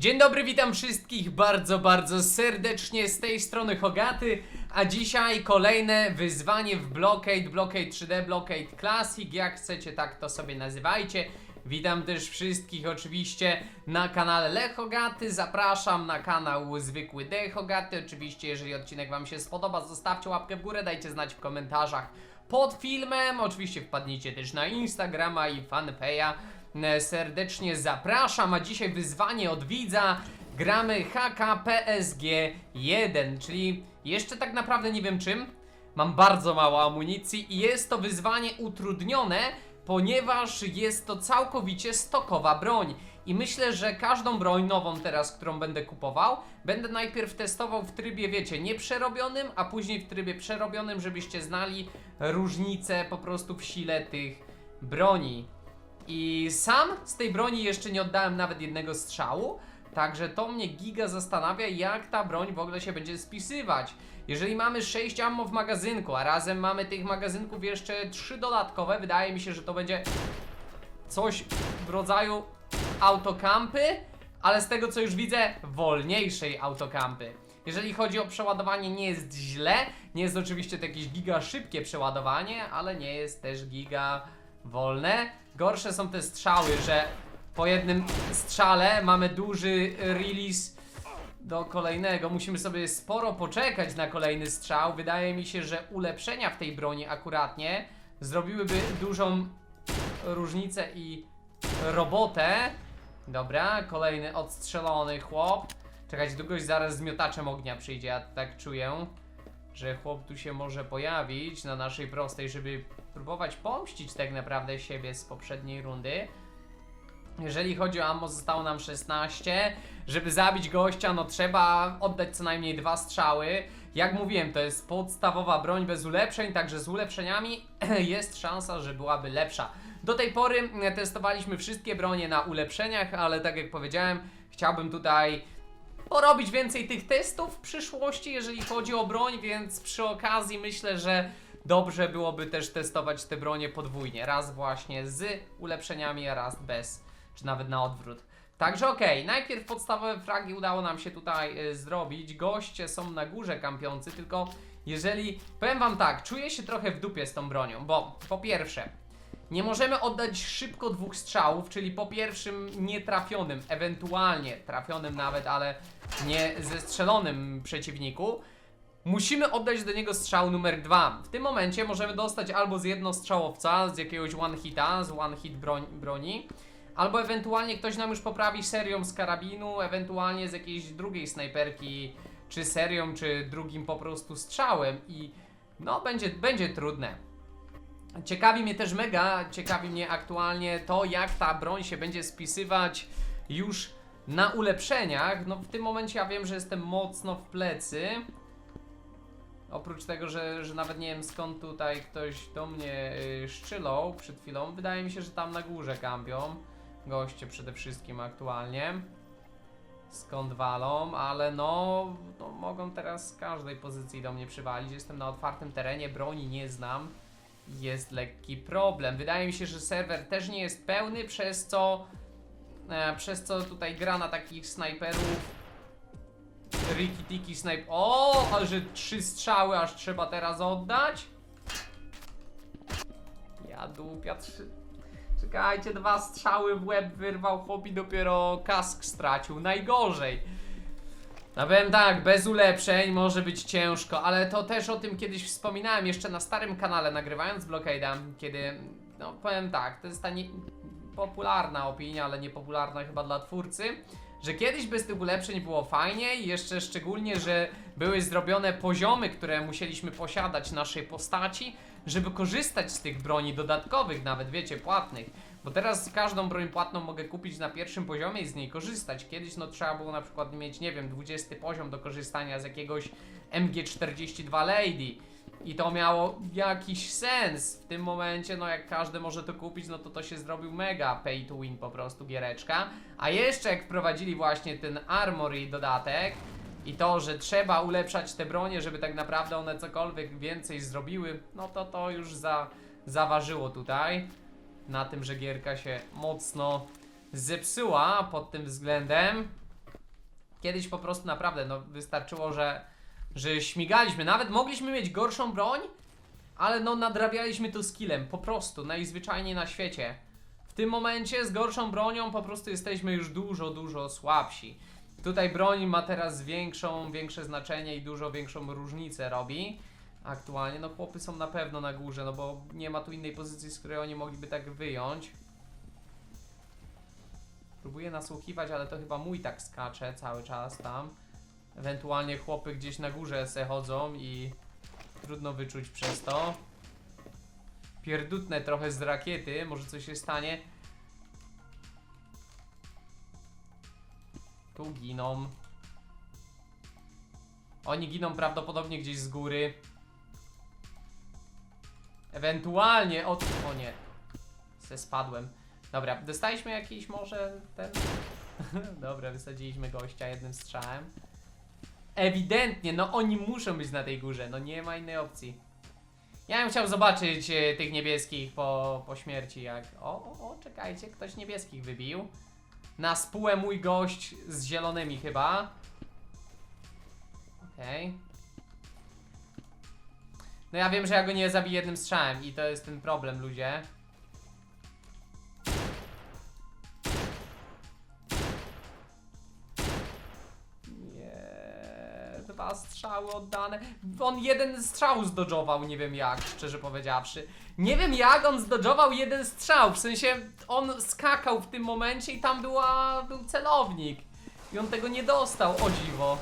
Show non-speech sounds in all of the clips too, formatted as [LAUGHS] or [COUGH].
Dzień dobry, witam wszystkich bardzo, bardzo serdecznie z tej strony Hogaty, a dzisiaj kolejne wyzwanie w Blockade, Blockade 3D, Blockade Classic, jak chcecie tak to sobie nazywajcie. Witam też wszystkich oczywiście na kanale Le Hogaty, zapraszam na kanał zwykły D Hogaty, oczywiście jeżeli odcinek wam się spodoba zostawcie łapkę w górę, dajcie znać w komentarzach pod filmem, oczywiście wpadnijcie też na Instagrama i fanpage'a. E, Serdecznie zapraszam, a dzisiaj wyzwanie od widza. Gramy HKPSG 1, czyli jeszcze tak naprawdę nie wiem czym. Mam bardzo mało amunicji i jest to wyzwanie utrudnione, ponieważ jest to całkowicie stokowa broń. I myślę, że każdą broń nową teraz, którą będę kupował, będę najpierw testował w trybie, wiecie, nieprzerobionym, a później w trybie przerobionym, żebyście znali różnicę po prostu w sile tych broni. I sam z tej broni jeszcze nie oddałem nawet jednego strzału, także to mnie giga zastanawia, jak ta broń w ogóle się będzie spisywać. Jeżeli mamy 6 ammo w magazynku, a razem mamy tych magazynków jeszcze 3 dodatkowe, wydaje mi się, że to będzie coś w rodzaju autokampy, ale z tego co już widzę, wolniejszej autokampy. Jeżeli chodzi o przeładowanie, nie jest źle. Nie jest oczywiście to jakieś giga szybkie przeładowanie, ale nie jest też giga wolne. Gorsze są te strzały, że po jednym strzale mamy duży release do kolejnego. Musimy sobie sporo poczekać na kolejny strzał. Wydaje mi się, że ulepszenia w tej broni akuratnie zrobiłyby dużą różnicę i robotę. Dobra, kolejny odstrzelony chłop. Czekać, długość zaraz z miotaczem ognia przyjdzie, ja tak czuję, że chłop tu się może pojawić na naszej prostej, żeby próbować pomścić tak naprawdę siebie z poprzedniej rundy. Jeżeli chodzi o ammo, zostało nam 16. Żeby zabić gościa, no trzeba oddać co najmniej dwa strzały. Jak mówiłem, to jest podstawowa broń bez ulepszeń, także z ulepszeniami [CLEARS THROAT] jest szansa, że byłaby lepsza. Do tej pory testowaliśmy wszystkie bronie na ulepszeniach, ale tak jak powiedziałem, chciałbym tutaj porobić więcej tych testów w przyszłości, jeżeli chodzi o broń, więc przy okazji myślę, że dobrze byłoby też testować te bronie podwójnie. Raz właśnie z ulepszeniami, a raz bez, czy nawet na odwrót. Także okej, najpierw podstawowe fragi udało nam się tutaj y, zrobić. Goście są na górze kampiący, tylko jeżeli. Powiem wam tak, czuję się trochę w dupie z tą bronią, bo po pierwsze, nie możemy oddać szybko dwóch strzałów, czyli po pierwszym nietrafionym, ewentualnie trafionym nawet, ale nie zestrzelonym przeciwniku. Musimy oddać do niego strzał numer dwa. W tym momencie możemy dostać albo z jednostrzałowca, z jakiegoś one hita, z one hit broń, broni, albo ewentualnie ktoś nam już poprawi serią z karabinu, ewentualnie z jakiejś drugiej snajperki, czy serią, czy drugim po prostu strzałem i no będzie, będzie trudne. Ciekawi mnie też mega, ciekawi mnie aktualnie to, jak ta broń się będzie spisywać już na ulepszeniach. No w tym momencie ja wiem, że jestem mocno w plecy. Oprócz tego, że, że nawet nie wiem skąd tutaj ktoś do mnie y, szczylał przed chwilą. Wydaje mi się, że tam na górze kampią. Goście przede wszystkim aktualnie. Skąd walą, ale no, no mogą teraz z każdej pozycji do mnie przywalić. Jestem na otwartym terenie, broni nie znam jest lekki problem. Wydaje mi się, że serwer też nie jest pełny, przez co e, przez co tutaj gra na takich snajperów Riki Tiki Snipe. O, ale że trzy strzały aż trzeba teraz oddać. Ja dupia trzy. Czekajcie, dwa strzały w łeb wyrwał chłop i dopiero kask stracił. Najgorzej. No powiem tak, bez ulepszeń może być ciężko, ale to też o tym kiedyś wspominałem jeszcze na starym kanale nagrywając Blockade'a, kiedy, no powiem tak, to jest ta popularna opinia, ale niepopularna chyba dla twórcy, że kiedyś bez tych ulepszeń było fajnie i jeszcze szczególnie, że były zrobione poziomy, które musieliśmy posiadać naszej postaci, żeby korzystać z tych broni dodatkowych, nawet wiecie, płatnych. Bo teraz każdą broń płatną mogę kupić na pierwszym poziomie i z niej korzystać. Kiedyś no trzeba było na przykład mieć, nie wiem, 20 poziom do korzystania z jakiegoś MG42 Lady. I to miało jakiś sens. W tym momencie, no jak każdy może to kupić, no to to się zrobił mega pay to win po prostu giereczka. A jeszcze jak wprowadzili właśnie ten armory dodatek i to, że trzeba ulepszać te bronie, żeby tak naprawdę one cokolwiek więcej zrobiły, no to to już za, zaważyło tutaj na tym, że gierka się mocno zepsuła pod tym względem. Kiedyś po prostu naprawdę, no wystarczyło, że, że śmigaliśmy. Nawet mogliśmy mieć gorszą broń, ale no nadrabialiśmy to skillem, po prostu, najzwyczajniej na świecie. W tym momencie z gorszą bronią po prostu jesteśmy już dużo, dużo słabsi. Tutaj broń ma teraz większą, większe znaczenie i dużo większą różnicę robi. Aktualnie, no chłopy są na pewno na górze, no bo nie ma tu innej pozycji, z której oni mogliby tak wyjąć. Próbuję nasłuchiwać, ale to chyba mój tak skacze cały czas tam. Ewentualnie chłopy gdzieś na górze se chodzą i trudno wyczuć przez to. Pierdutne trochę z rakiety, może coś się stanie. Tu giną. Oni giną prawdopodobnie gdzieś z góry. Ewentualnie od... O nie. Se spadłem. Dobra, dostaliśmy jakiś może ten... [LAUGHS] Dobra, wysadziliśmy gościa jednym strzałem. Ewidentnie, no oni muszą być na tej górze, no nie ma innej opcji. Ja bym chciał zobaczyć e, tych niebieskich po, po śmierci, jak... O, o, o, czekajcie, ktoś niebieskich wybił. Na spółę mój gość z zielonymi chyba. Okej. No ja wiem, że ja go nie zabiję jednym strzałem i to jest ten problem, ludzie. Nie, dwa strzały oddane. On jeden strzał zdodżował, nie wiem jak, szczerze powiedziawszy. Nie wiem jak on zdodżował jeden strzał, w sensie on skakał w tym momencie i tam była, był celownik. I on tego nie dostał, o dziwo.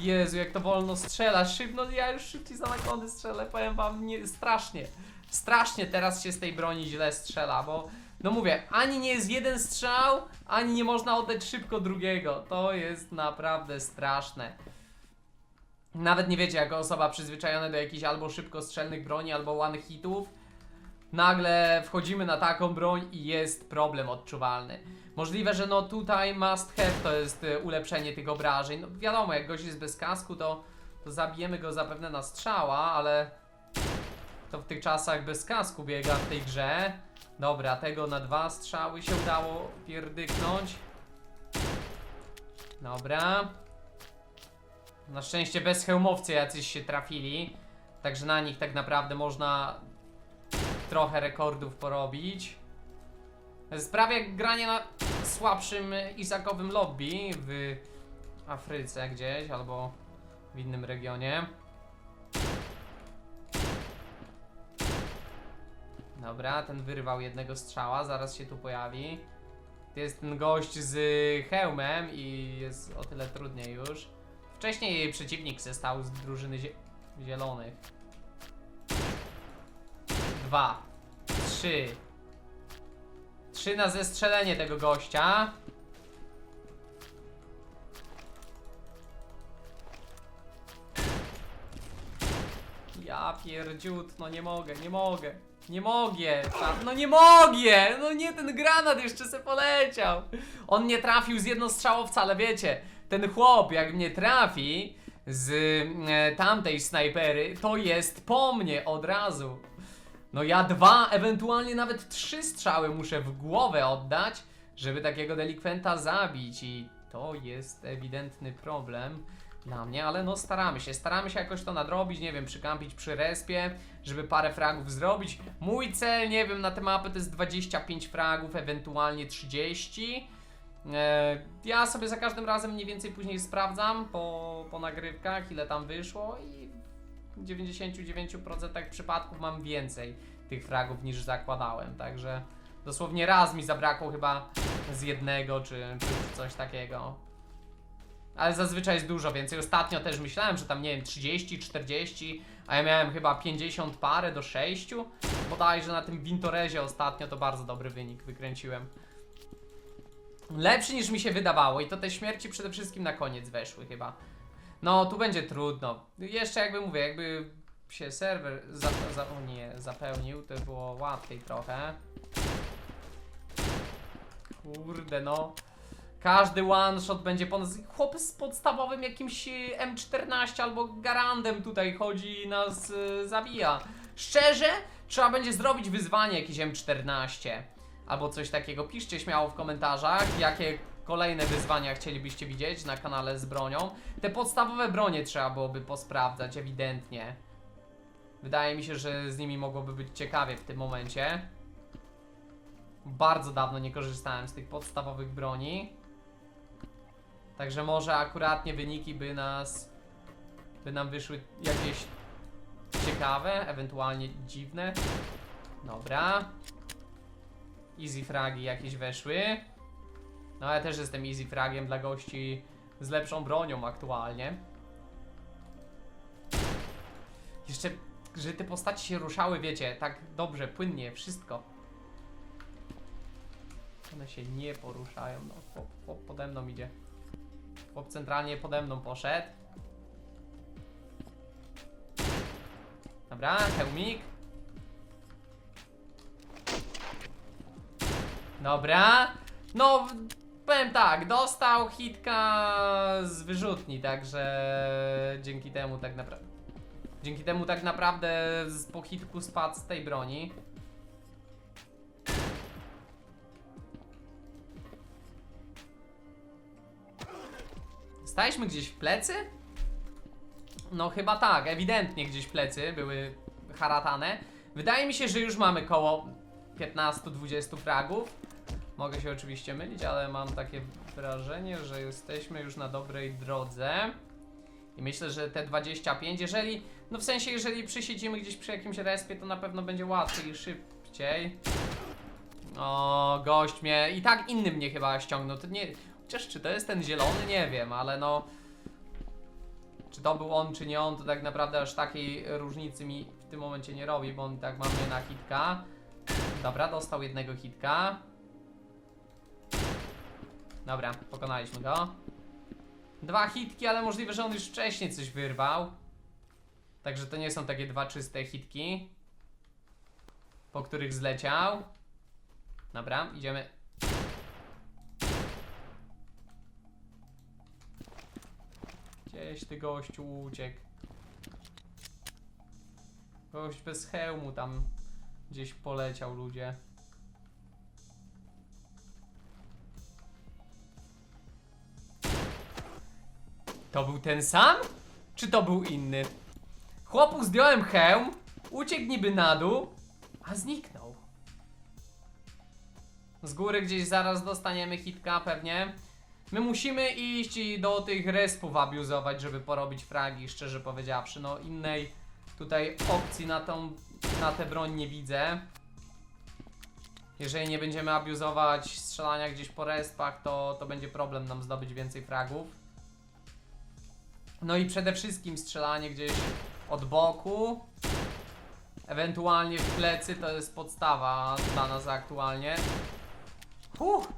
Jezu, jak to wolno strzela, szybko, ja już szybciej za nakłady strzelę, powiem wam, nie, strasznie. Strasznie teraz się z tej broni źle strzela, bo no mówię, ani nie jest jeden strzał, ani nie można oddać szybko drugiego. To jest naprawdę straszne. Nawet nie wiecie, jako osoba przyzwyczajona do jakichś albo szybkostrzelnych broni, albo one hitów, nagle wchodzimy na taką broń i jest problem odczuwalny. Możliwe, że no tutaj must have to jest y, ulepszenie tych obrażeń. No wiadomo, jak gość jest bez kasku, to, to zabijemy go zapewne na strzała, ale to w tych czasach bez kasku biega w tej grze. Dobra, tego na dwa strzały się udało pierdyknąć. Dobra. Na szczęście bez hełmowcy jacyś się trafili. Także na nich tak naprawdę można trochę rekordów porobić. To jest prawie jak granie na słabszym izakowym lobby w Afryce gdzieś albo w innym regionie. Dobra, ten wyrwał jednego strzała, zaraz się tu pojawi. To jest ten gość z hełmem i jest o tyle trudniej już. Wcześniej przeciwnik se stał z drużyny zie zielonych. Dwa. Trzy. Trzy na zestrzelenie tego gościa. Ja pierdziut, no nie mogę, nie mogę. Nie mogę, ta- no nie mogę! No nie, ten granat jeszcze se poleciał. On nie trafił z jednostrzałowca, ale wiecie, ten chłop jak mnie trafi z e, tamtej snajpery, to jest po mnie od razu. No ja dwa, ewentualnie nawet trzy strzały muszę w głowę oddać, żeby takiego delikwenta zabić i to jest ewidentny problem dla mnie, ale no staramy się, staramy się jakoś to nadrobić, nie wiem, przykampić przy respie, żeby parę fragów zrobić. Mój cel, nie wiem, na tę mapę to jest 25 fragów, ewentualnie 30. E, ja sobie za każdym razem mniej więcej później sprawdzam po, po nagrywkach, ile tam wyszło i 99% przypadków mam więcej tych fragów niż zakładałem, także dosłownie raz mi zabrakło chyba z jednego czy, czy coś takiego. Ale zazwyczaj jest dużo więcej. Ostatnio też myślałem, że tam nie wiem 30, 40, a ja miałem chyba 50 parę do 6. Bodajże na tym Wintorezie ostatnio to bardzo dobry wynik wykręciłem. Lepszy niż mi się wydawało i to te śmierci przede wszystkim na koniec weszły chyba. No, tu będzie trudno. Jeszcze jakby mówię, jakby się serwer za, za, zapełnił, to było łatwiej trochę. Kurde no. Każdy one shot będzie po nas. Chłop z podstawowym jakimś y, M14 albo Garandem tutaj chodzi i nas y, zabija. Szczerze, trzeba będzie zrobić wyzwanie jakieś M14 albo coś takiego. Piszcie śmiało w komentarzach, jakie kolejne wyzwania chcielibyście widzieć na kanale z bronią. Te podstawowe bronie trzeba byłoby posprawdzać, ewidentnie. Wydaje mi się, że z nimi mogłoby być ciekawie w tym momencie. Bardzo dawno nie korzystałem z tych podstawowych broni. Także może akuratnie wyniki by nas. by nam wyszły jakieś ciekawe, ewentualnie dziwne. Dobra. Easy fragi jakieś weszły. No ja też jestem easy fragiem dla gości z lepszą bronią aktualnie. Jeszcze, że te postaci się ruszały, wiecie, tak dobrze, płynnie, wszystko. One się nie poruszają, no chłop, chłop pode mną idzie. Chłop centralnie pode mną poszedł. Dobra, hełmik. Dobra. No, powiem tak, dostał hitka z wyrzutni, także dzięki temu tak naprawdę. Dzięki temu tak naprawdę z, po hitku spadł z tej broni. Staliśmy gdzieś w plecy? No chyba tak, ewidentnie gdzieś plecy były haratane. Wydaje mi się, że już mamy koło 15-20 fragów. Mogę się oczywiście mylić, ale mam takie wrażenie, że jesteśmy już na dobrej drodze. I myślę, że te 25, jeżeli, no w sensie, jeżeli przysiedzimy gdzieś przy jakimś respie, to na pewno będzie łatwiej i szybciej. O, gość mnie, i tak inny mnie chyba ściągnął, to nie, chociaż czy to jest ten zielony, nie wiem, ale no... Czy to był on, czy nie on, to tak naprawdę aż takiej różnicy mi w tym momencie nie robi, bo on tak ma mnie na hitka. Dobra, dostał jednego hitka. Dobra, pokonaliśmy go. Dwa hitki, ale możliwe, że on już wcześniej coś wyrwał. Także to nie są takie dwa czyste hitki. Po których zleciał. Dobra, idziemy. Gdzieś ty gościu uciekł. Gość bez hełmu tam gdzieś poleciał ludzie. To był ten sam? Czy to był inny? Chłopu zdjąłem hełm, uciekł niby na dół, a zniknął. Z góry gdzieś zaraz dostaniemy hitka pewnie. My musimy iść do tych respów abuzować, żeby porobić fragi, szczerze powiedziawszy. No innej tutaj opcji na tą, na tę broń nie widzę. Jeżeli nie będziemy abuzować strzelania gdzieś po respach, to, to będzie problem nam zdobyć więcej fragów. No i przede wszystkim strzelanie gdzieś od boku. Ewentualnie w plecy to jest podstawa dla nas aktualnie. Huh!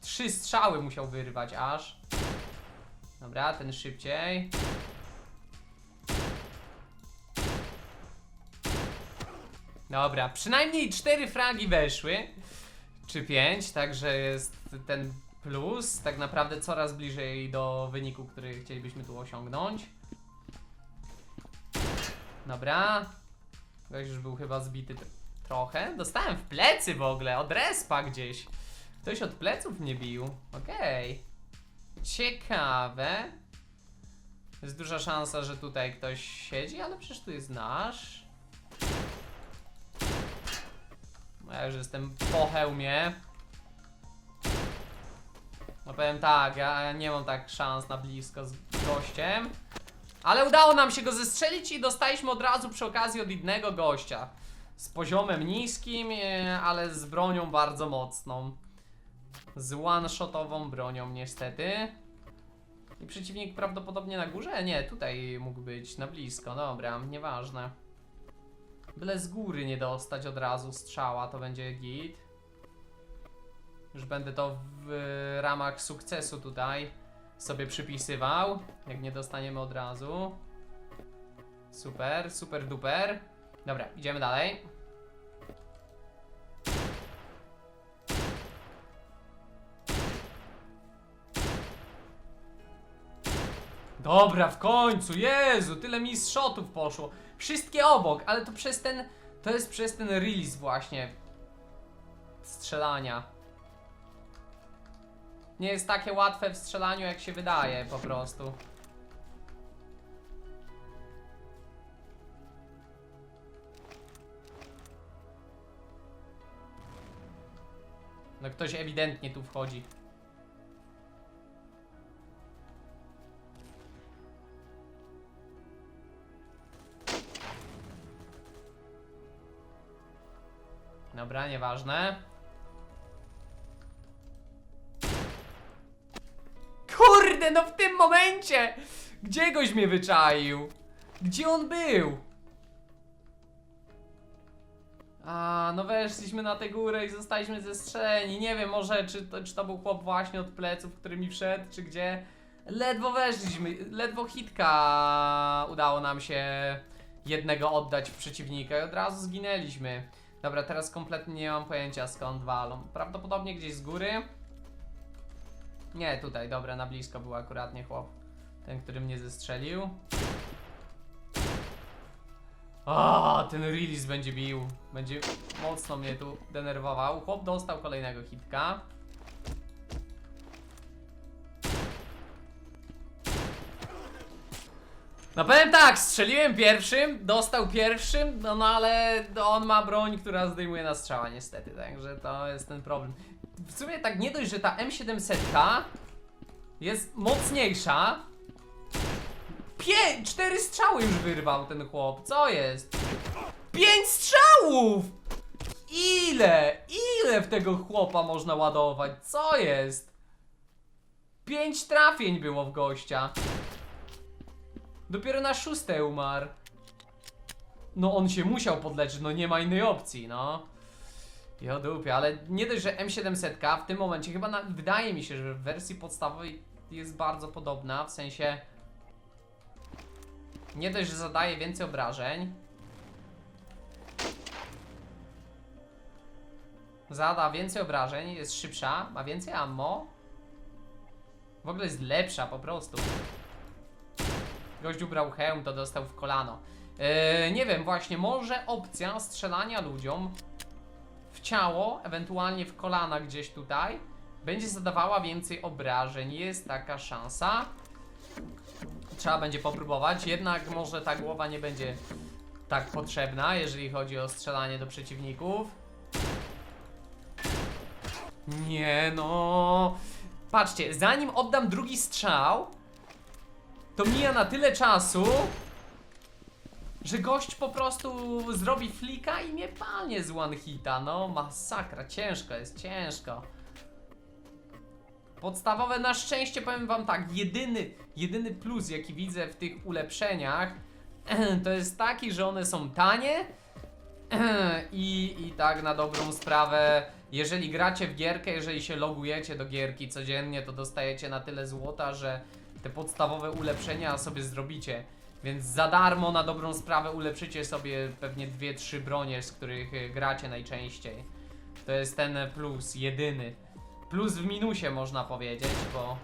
Trzy strzały musiał wyrwać aż. Dobra, ten szybciej. Dobra, przynajmniej cztery fragi weszły. Czy pięć, także jest ten plus. Tak naprawdę coraz bliżej do wyniku, który chcielibyśmy tu osiągnąć. Dobra. Ktoś już był chyba zbity trochę. Dostałem w plecy w ogóle, od respa gdzieś. Ktoś od pleców mnie bił. Okej. Ciekawe. Jest duża szansa, że tutaj ktoś siedzi, ale przecież tu jest nasz. No Ja już jestem po hełmie. No powiem tak, ja nie mam tak szans na blisko z gościem. Ale udało nam się go zestrzelić i dostaliśmy od razu przy okazji od innego gościa. Z poziomem niskim, e, ale z bronią bardzo mocną. Z one-shotową bronią niestety. I przeciwnik prawdopodobnie na górze? Nie, tutaj mógł być, na blisko, dobra, nieważne. Byle z góry nie dostać od razu strzała, to będzie git. Już będę to w ramach sukcesu tutaj sobie przypisywał, jak nie dostaniemy od razu. Super, super duper. Dobra, idziemy dalej. Dobra, w końcu, Jezu, tyle mi shotów poszło. Wszystkie obok, ale to przez ten, to jest przez ten release właśnie strzelania. Nie jest takie łatwe w strzelaniu, jak się wydaje po prostu. No ktoś ewidentnie tu wchodzi. Dobra, nieważne. Kurde, no w tym momencie! Gdzie goś mnie wyczaił? Gdzie on był? A, no weszliśmy na tę górę i zostaliśmy zestrzeleni. Nie wiem, może czy to, czy to był chłop właśnie od pleców, który mi wszedł, czy gdzie. Ledwo weszliśmy, ledwo hitka udało nam się jednego oddać w przeciwnika i od razu zginęliśmy. Dobra, teraz kompletnie nie mam pojęcia skąd walą. Prawdopodobnie gdzieś z góry. Nie, tutaj, dobra, na blisko był akuratnie chłop. Ten, który mnie zestrzelił. O, ten release będzie bił. Będzie mocno mnie tu denerwował. Chłop dostał kolejnego hitka. No powiem tak, strzeliłem pierwszym, dostał pierwszym, no, no ale on ma broń, która zdejmuje na strzała niestety, także to jest ten problem. W sumie tak nie dość, że ta M700 jest mocniejsza. Pię cztery strzały już wyrwał ten chłop, co jest? Pięć strzałów! Ile? Ile w tego chłopa można ładować? Co jest? Pięć trafień było w gościa. Dopiero na szóste umarł. No on się musiał podleczyć, no nie ma innej opcji, no. Ja dupie, ale nie dość, że M700 w tym momencie chyba na, wydaje mi się, że w wersji podstawowej jest bardzo podobna, w sensie nie dość, że zadaje więcej obrażeń. Zada więcej obrażeń, jest szybsza, ma więcej ammo. W ogóle jest lepsza po prostu. Gościu brał hełm, to dostał w kolano. Yy, nie wiem, właśnie, może opcja strzelania ludziom ciało, ewentualnie w kolana gdzieś tutaj, będzie zadawała więcej obrażeń. Jest taka szansa. Trzeba będzie popróbować, jednak może ta głowa nie będzie tak potrzebna, jeżeli chodzi o strzelanie do przeciwników. Nie no. Patrzcie, zanim oddam drugi strzał, to mija na tyle czasu, że gość po prostu zrobi flika i mnie palnie z one hita. No, masakra, ciężko jest, ciężko. Podstawowe na szczęście powiem wam tak, jedyny, jedyny plus jaki widzę w tych ulepszeniach [CLEARS THROAT] to jest taki, że one są tanie [CLEARS THROAT] i, i tak na dobrą sprawę, jeżeli gracie w gierkę, jeżeli się logujecie do gierki codziennie, to dostajecie na tyle złota, że te podstawowe ulepszenia sobie zrobicie. Więc za darmo na dobrą sprawę ulepszycie sobie pewnie dwie, trzy bronie, z których y, gracie najczęściej. To jest ten plus, jedyny. Plus w minusie można powiedzieć, bo...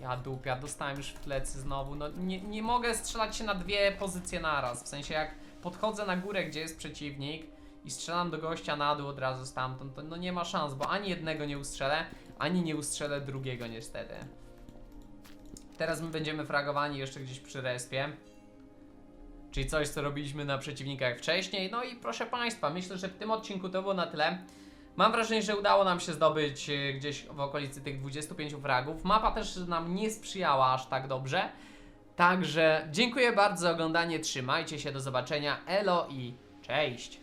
Ja dupia, dostałem już w plecy znowu. No nie, nie mogę strzelać się na dwie pozycje naraz. W sensie jak podchodzę na górę, gdzie jest przeciwnik i strzelam do gościa na dół od razu stamtąd, to no nie ma szans, bo ani jednego nie ustrzelę, ani nie ustrzelę drugiego niestety. Teraz my będziemy fragowani jeszcze gdzieś przy respie. Czyli coś, co robiliśmy na przeciwnikach wcześniej. No i proszę Państwa, myślę, że w tym odcinku to było na tyle. Mam wrażenie, że udało nam się zdobyć e, gdzieś w okolicy tych 25 fragów. Mapa też nam nie sprzyjała aż tak dobrze. Także dziękuję bardzo za oglądanie, trzymajcie się, do zobaczenia, elo i cześć!